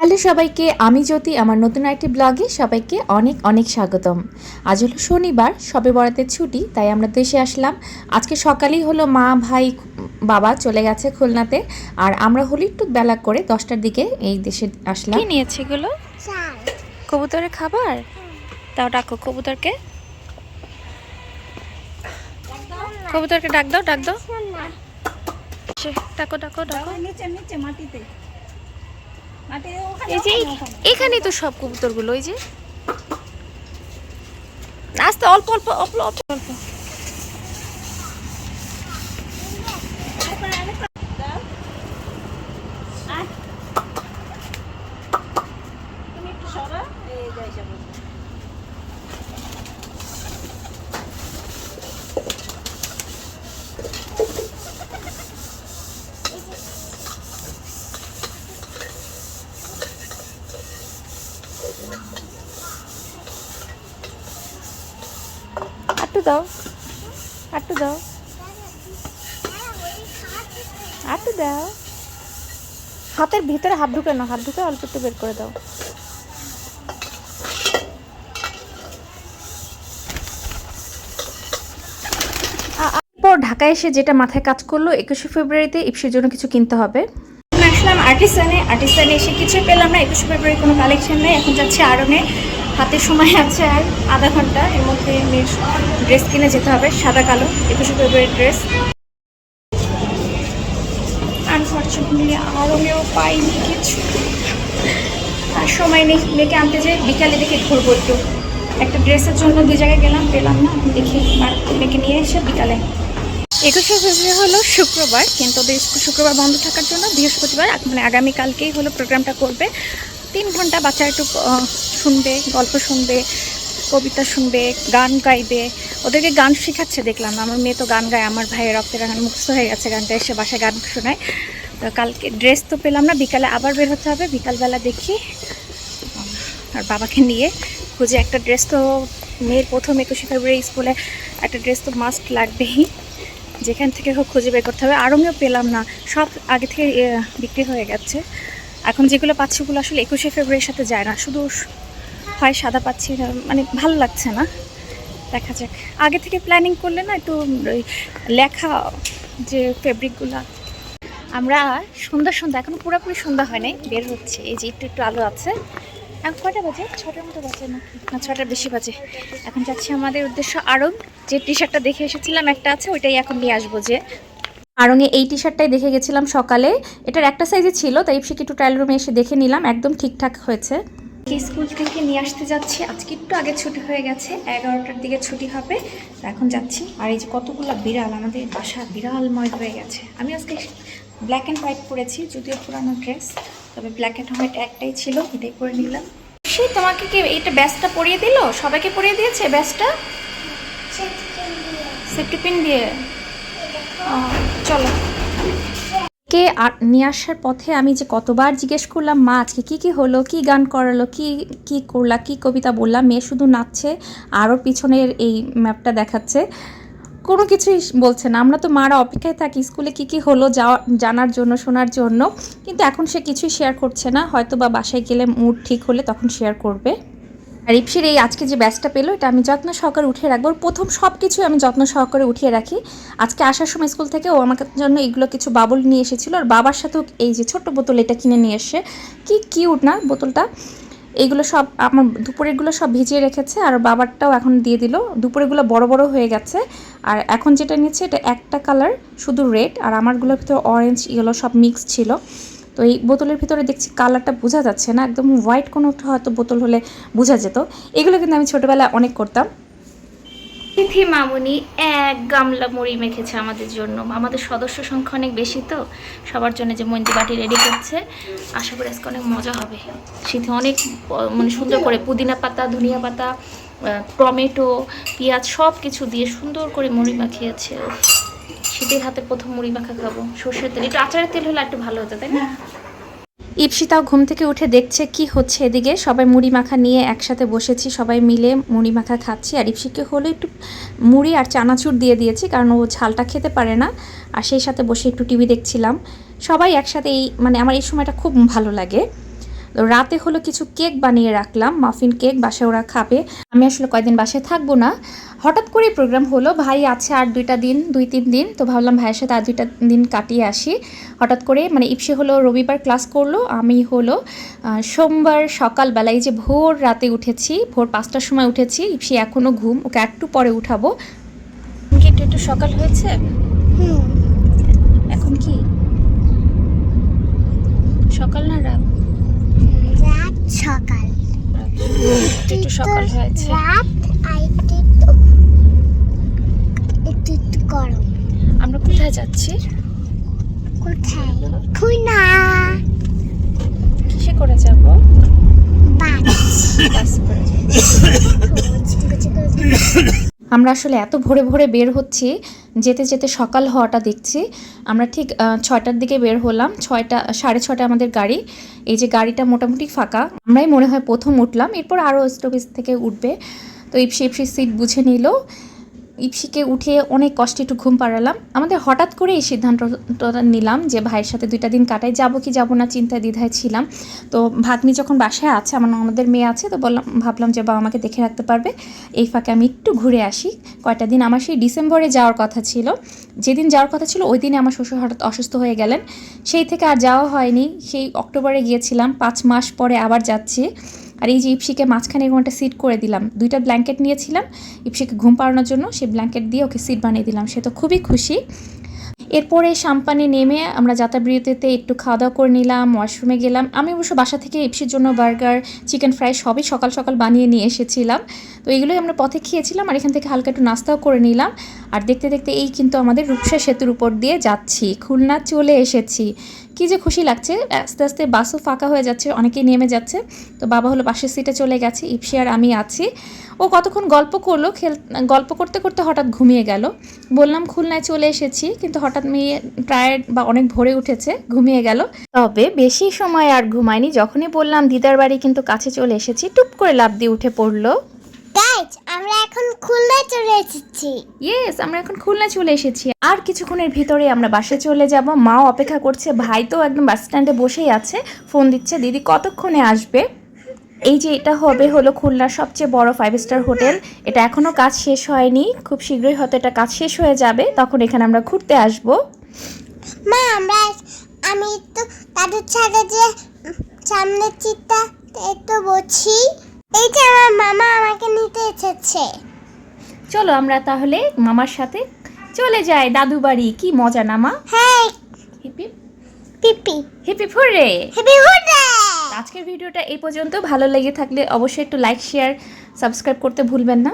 Hello সবাইকে আমি জ্যোতি আমার নতুন একটি ব্লগে সবাইকে অনেক অনেক স্বাগতম। আজ হলো শনিবার সবে বরাতের ছুটি তাই আমরা দেশে আসলাম। আজকে সকালেই হলো মা ভাই বাবা চলে গেছে খুলনাতে আর আমরা হলো একটু বেলা করে দশটার দিকে এই দেশে আসলাম। কি নিয়েছে এগুলো? কবুতরের খাবার? তাও ডাকো কবুতরকে। কবুতরকে ডাক দাও ডাক দাও। ডাকো ডাকো ডাকো। নিচে নিচে মাটিতে। এই যে এই- এখানেই তো সব কবুতরগুলো ওই যে। আস্তে অল্প অল্প অল্প অল্প অল্প আয়। তুমি একটু সরো, এই যে এসে বসো। আটটু দাও। আটটু দাও। আটটু দাও। হাতের ভিতরে হাত ঢুকে না হাত ঢুকে অল্প একটু বের করে দাও। পর ঢাকায় এসে যেটা মাথায় কাজ করল, একুশে ফেব্রুয়ারিতে ইপসির জন্য কিছু কিনতে হবে। আর্টিসানে আর্টিসানে এসে কিছু পেলাম না, একুশে ফেব্রুয়ারি কোনো কালেকশন নেই, এখন যাচ্ছি আরনে। হাতে সময় আছে আর আধা ঘণ্টা, এর মধ্যে মেয়ের ড্রেস কিনে যেতে হবে, সাদা কালো, একুশে ফেব্রুয়ারি ড্রেস আনফর্চুনেটলি আরনেও পাইনি কিছু। আর সময় নেই মেয়েকে আনতে যাই বিকালে দেখে ঘুরবো একটু। একটা ড্রেসের জন্য দুই জায়গায় গেলাম, পেলাম না, দেখি আর মেয়েকে নিয়ে এসে বিকালে। একুশে ফেব্রুয়ারি হলো শুক্রবার, কিন্তু শুক্রবার বন্ধ থাকার জন্য বৃহস্পতিবার মানে আগামীকালকেই হলো প্রোগ্রামটা করবে। তিন ঘণ্টা বাচ্চা একটু শুনবে, গল্প শুনবে, কবিতা শুনবে, গান গাইবে। ওদেরকে গান শেখাচ্ছে, দেখলাম। আমার মেয়ে তো গান গায়, আমার ভাইয়ের রক্তের গান মুক্ত হয়ে গেছে গানটা, এসে বাসায় গান শোনায়। তো কালকে ড্রেস তো পেলাম না, বিকালে আবার বের হতে হবে, বিকালবেলা দেখি। আর বাবাকে নিয়ে খুঁজে একটা ড্রেস তো, মেয়ের প্রথম একুশে ফেব্রুয়ারি স্কুলে একটা ড্রেস তো মাস্ট লাগবেই। যেখান থেকে হোক খুঁজে বের করতে হবে। আরও পেলাম না। সব আগে থেকে বিক্রি হয়ে গেছে। এখন যেগুলো পাচ্ছি ওগুলো আসলে একুশে ফেব্রুয়ারির সাথে যায় না। শুধু হয় সাদা পাচ্ছি মানে ভালো লাগছে না। দেখা যাক। আগে থেকে প্ল্যানিং করলে না একটু লেখা যে ফেব্রিকগুলো আমরা সন্ধ্যা সন্ধ্যা, এখনও পুরোপুরি সন্ধ্যা হয় নাই, বের হচ্ছে। এই যে একটু একটু আলো আছে। এখন কয়টা বাজে? ছটার মতো বাজে না না ছটার বেশি বাজে। এখন যাচ্ছি আমাদের উদ্দেশ্য আরব যে টি শার্টটা দেখে এসেছিলাম একটা আছে ওইটাই এখন নিয়ে আসব যে। আরঙে এই টি শার্টটাই দেখে গেছিলাম সকালে। এটার একটা সাইজে ছিল তাই ইপসিকে একটু ট্রায়াল রুমে এসে দেখে নিলাম একদম ঠিকঠাক হয়েছে। স্কুল থেকে নিয়ে আসতে যাচ্ছি। আজকে একটু আগে ছুটি হয়ে গেছে এগারোটার দিকে ছুটি হবে। তো এখন যাচ্ছি। আর এই যে কতগুলো বিড়াল আমাদের বাসা বিড়ালময় হয়ে গেছে। আমি আজকে ব্ল্যাক অ্যান্ড হোয়াইট পরেছি যদিও পুরানো ড্রেস তবে ব্ল্যাক অ্যান্ড হোয়াইট একটাই ছিল, এটাই পরে নিলাম। সে তোমাকে কি এইটা ব্যাসটা পরিয়ে দিল? সবাইকে পরিয়ে দিয়েছে ব্যাসটা? সেফটি পিন দিয়ে। চলো। কে নিয়ে আসার পথে আমি যে কতবার জিজ্ঞেস করলাম, মা, আজকে কী কী হলো? কী গান করালো? কি কি করলা? কি কবিতা বললাম মেয়ে শুধু নাচছে আরও পিছনের এই ম্যাপটা দেখাচ্ছে। কোনো কিছুই বলছে না। আমরা তো মারা অপেক্ষায় থাকি, স্কুলে কি কি হলো যাওয়া জানার জন্য, শোনার জন্য। কিন্তু এখন সে কিছুই শেয়ার করছে না। হয়তো বা বাসায় গেলে মুড ঠিক হলে তখন শেয়ার করবে। আর ইপসির এই আজকে যে ব্যাচটা পেল, এটা আমি যত্ন সহকারে উঠিয়ে রাখব। প্রথম সব কিছুই আমি যত্ন সহকারে উঠিয়ে রাখি। আজকে আসার সময় স্কুল থেকে ও আমার জন্য এগুলো কিছু বাবল নিয়ে এসেছিল। আর বাবার সাথেও এই যে ছোট্ট বোতল এটা কিনে নিয়ে এসে, কি কিউট না বোতলটা? এইগুলো সব, আমার দুপুরেরগুলো সব ভিজিয়ে রেখেছে, আর বাবারটাও এখন দিয়ে দিল। দুপুরেগুলো বড় বড় হয়ে গেছে, আর এখন যেটা নিচ্ছে এটা একটা কালার, শুধু রেড, আর আমারগুলোর ভিতরে অরেঞ্জ ইয়েলো সব মিক্স ছিল। তো এই বোতলের ভিতরে দেখছি কালারটা বোঝা যাচ্ছে না, একদম হোয়াইট কোনো হয়তো বোতল হলে বোঝা যেত। এগুলো কিন্তু আমি ছোটোবেলায় অনেক করতাম। তিথি মামুনি এক গামলা মুড়ি মেখেছে আমাদের জন্য। আমাদের সদস্য সংখ্যা অনেক বেশি তো, সবার জন্য যে মন্দি বাটি রেডি করছে, আশা করি আজকে অনেক মজা হবে। শীতে অনেক মানে সুন্দর করে পুদিনা পাতা, ধনিয়া পাতা টমেটো, পেঁয়াজ সব কিছু দিয়ে সুন্দর করে মুড়ি মাখিয়েছে। শীতের হাতে প্রথম মুড়ি মাখা খাব। সর্ষের তেল, একটু আচারের তেল হলে একটু ভালো হতো, তাই না? ইপসিতাও ঘুম থেকে উঠে দেখছে কি হচ্ছে এদিকে। সবাই মুড়ি মাখা নিয়ে একসাথে বসেছি, সবাই মিলে মুড়ি মাখা খাচ্ছি। আর ইপসিকে হলো একটু মুড়ি আর চানাচুর দিয়ে দিয়েছি, কারণ ও ঝালটা খেতে পারে না। আর সেই সাথে বসে একটু টিভি দেখছিলাম। সবাই একসাথে এই মানে আমার এই সময়টা খুব ভালো লাগে। তো রাতে হলো কিছু কেক বানিয়ে রাখলাম মাফিন কেক বাসায় ওরা খাবে। আমি আসলে কয়দিন বাসায় থাকব না। হঠাৎ করেই প্রোগ্রাম হলো ভাই আছে আর দুইটা দিন দুই তিন দিন তো ভাবলাম ভাইয়ের সাথে আর দুইটা দিন কাটিয়ে আসি। হঠাৎ করে মানে ইপসে হলো রবিবার ক্লাস করল আমি হলো সোমবার সকালবেলায় যে ভোর রাতে উঠেছি ভোর পাঁচটার সময় উঠেছি ইপসি এখনও ঘুম ওকে একটু পরে উঠাবো। একটু একটু সকাল হয়েছে? এখন কি? সকাল না রাত? সকাল। একটু একটু সকাল হয়েছে। রাত আর একটু একটু একটু গরম। আমরা কোথায় যাচ্ছি? কোথায়? খুলনা। কিসে করে যাব? বাস। বাস করে। যাব। আমরা আসলে এত ভোরে ভোরে বের হচ্ছি, যেতে যেতে সকাল হওয়াটা দেখছি। আমরা ঠিক ছয়টার দিকে বের হলাম, ছয়টা, সাড়ে ছটা আমাদের গাড়ি। এই যে গাড়িটা মোটামুটি ফাঁকা, আমরাই মনে হয় প্রথম উঠলাম, এরপর আরও স্টপেজ থেকে উঠবে। তো ইপসি ইপসি সিট বুঝে নিল। ইপসিকে উঠিয়ে অনেক কষ্টে একটু ঘুম পাড়ালাম। আমাদের হঠাৎ করে এই সিদ্ধান্তটা নিলাম যে ভাইয়ের সাথে দুইটা দিন কাটাই, যাব কি যাব না চিন্তায় দ্বিধায় ছিলাম। তো ভাগ্নি যখন বাসায় আছে, আমার আমাদের মেয়ে আছে, তো বললাম, ভাবলাম যে বাবা আমাকে দেখে রাখতে পারবে। এই ফাঁকে আমি একটু ঘুরে আসি। কয়টা দিন আমার সেই ডিসেম্বরে যাওয়ার কথা ছিল। যেদিন যাওয়ার কথা ছিল, ওই দিনে আমার শ্বশুর হঠাৎ অসুস্থ হয়ে গেলেন। সেই থেকে আর যাওয়া হয়নি। সেই অক্টোবরে গিয়েছিলাম, পাঁচ মাস পরে আবার যাচ্ছি। আর এই যে ইপসিকে মাঝখানে এরকম একটা সিট করে দিলাম, দুইটা ব্ল্যাঙ্কেট নিয়েছিলাম, ইপসিকে ঘুম পাড়ানোর জন্য সেই ব্ল্যাঙ্কেট দিয়ে ওকে সিট বানিয়ে দিলাম, সে তো খুবই খুশি। এরপরে সাম্পানে নেমে আমরা যাত্রাবিরতিতে একটু খাওয়া দাওয়া করে নিলাম ওয়াশরুমে গেলাম। আমি অবশ্য বাসা থেকে ইপসির জন্য বার্গার চিকেন ফ্রাই সবই সকাল সকাল বানিয়ে নিয়ে এসেছিলাম। তো এগুলোই আমরা পথে খেয়েছিলাম আর এখান থেকে হালকা একটু নাস্তাও করে নিলাম। আর দেখতে দেখতে এই কিন্তু আমাদের রূপসা সেতুর উপর দিয়ে যাচ্ছি, খুলনা চলে এসেছি। কি যে খুশি লাগছে, আস্তে আস্তে বাসও ফাঁকা হয়ে যাচ্ছে, অনেকেই নেমে যাচ্ছে। তো বাবা হলো পাশের সিটে চলে গেছে ইপসি আর আমি আছি। ও কতক্ষণ গল্প করল, খেল, গল্প করতে করতে হঠাৎ ঘুমিয়ে গেল। বললাম, খুলনায় চলে এসেছি, কিন্তু হঠাৎ মেয়ে টায়ার্ড বা অনেক ভোরে উঠেছে, ঘুমিয়ে গেল। তবে বেশি সময় আর ঘুমায়নি, যখনই বললাম, দিদার বাড়ি কিন্তু কাছে চলে এসেছি। টুপ করে লাফ দিয়ে উঠে পড়ল। গাইজ আমরা এখন খুলনায় চলে এসেছি। ইয়েস আমরা এখন খুলনা চলে এসেছি। আর কিছুক্ষণের ভিতরে আমরা বাসে চলে যাব। মাও অপেক্ষা করছে। ভাই তো একদম বাস স্ট্যান্ডে বসেই আছে। ফোন দিচ্ছে দিদি কতক্ষণে আসবে? এই যে এটা হবে হলো খুলনার সবচেয়ে বড় ফাইভ স্টার হোটেল। এটা এখনও কাজ শেষ হয়নি। খুব শীঘ্রই হয়তো এটা কাজ শেষ হয়ে যাবে। তখন এখানে আমরা ঘুরতে আসব। মা আমরা আমি তো দাদুর ছাদে যে সামনের চিটটা একটু বলছি। এই যে আমার মামা আমাকে নিতে এসেছে। চলো আমরা তাহলে মামার সাথে চলে যাই দাদু বাড়ি। কি মজা না মা? হ্যাঁ। হিপি? পিপি। হিপি ফুরে হিপি হুডে আজকের ভিডিওটা এই পর্যন্ত। ভালো লেগে থাকলে অবশ্যই একটু লাইক শেয়ার সাবস্ক্রাইব করতে ভুলবেন না।